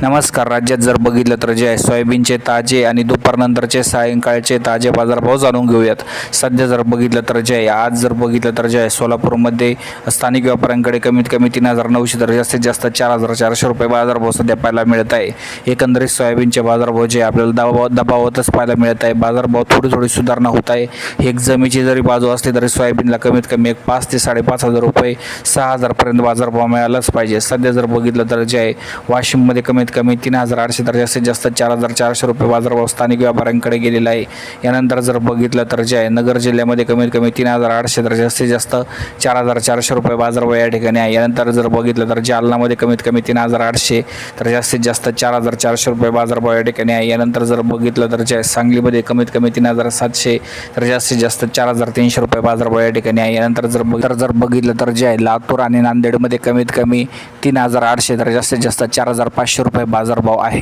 नमस्कार. राज्यात जर बघितलं तर जे आहे सोयाबीनचे ताजे आणि दुपारनंतरचे सायंकाळचे ताजे बाजारभाव जाणून घेऊयात. सध्या जर बघितलं तर जे आहे आज जर बघितलं तर जे आहे सोलापूरमध्ये स्थानिक व्यापाऱ्यांकडे कमीत कमी तीन हजार नऊशे तर जास्तीत जास्त चार हजार चारशे रुपये बाजारभाव सध्या पाहायला मिळत आहे. एकंदरीत सोयाबीनचे बाजारभाव जे आपल्याला दबाव दबावातच पाहायला मिळत आहे. बाजारभाव थोडी थोडी सुधारणा होत आहे. एक जमीची जरी बाजू असली तरी सोयाबीनला कमीत कमी एक पाच ते साडेपाच हजार रुपये सहा हजारपर्यंत बाजारभाव मिळालाच पाहिजे. सध्या जर बघितलं तर जे आहे वाशिममध्ये कमीत कमीत कमी तीन हजार आठशे तर जास्तीत जास्त चार हजार चारशे रुपये बाजारभाव स्थानिक व्यापाऱ्यांकडे गेलेला आहे. यानंतर जर बघितलं तर जे आहे नगर जिल्ह्यामध्ये कमीत कमी तीन हजार आठशे तर जास्तीत जास्त चार हजार चारशे रुपये बाजारभाव या ठिकाणी आहे. यानंतर जर बघितलं तर जालनामध्ये कमीत कमी तीन हजार आठशे तर जास्तीत जास्त चार हजार चारशे रुपये बाजारभाव या ठिकाणी आहे. यानंतर जर बघितलं तर जे आहे सांगलीमध्ये कमीत कमी तीन हजार सातशे तर जास्तीत जास्त चार हजार तीनशे रुपये बाजारभाव या ठिकाणी आहे. यानंतर जर तर जर बघितलं तर जे आहे लातूर आणि नांदेडमध्ये कमीत कमी तीन हजार आठशे तर जास्तीत जास्त चार हजार पाचशे रुपये रुपये बाजारभाव आहे.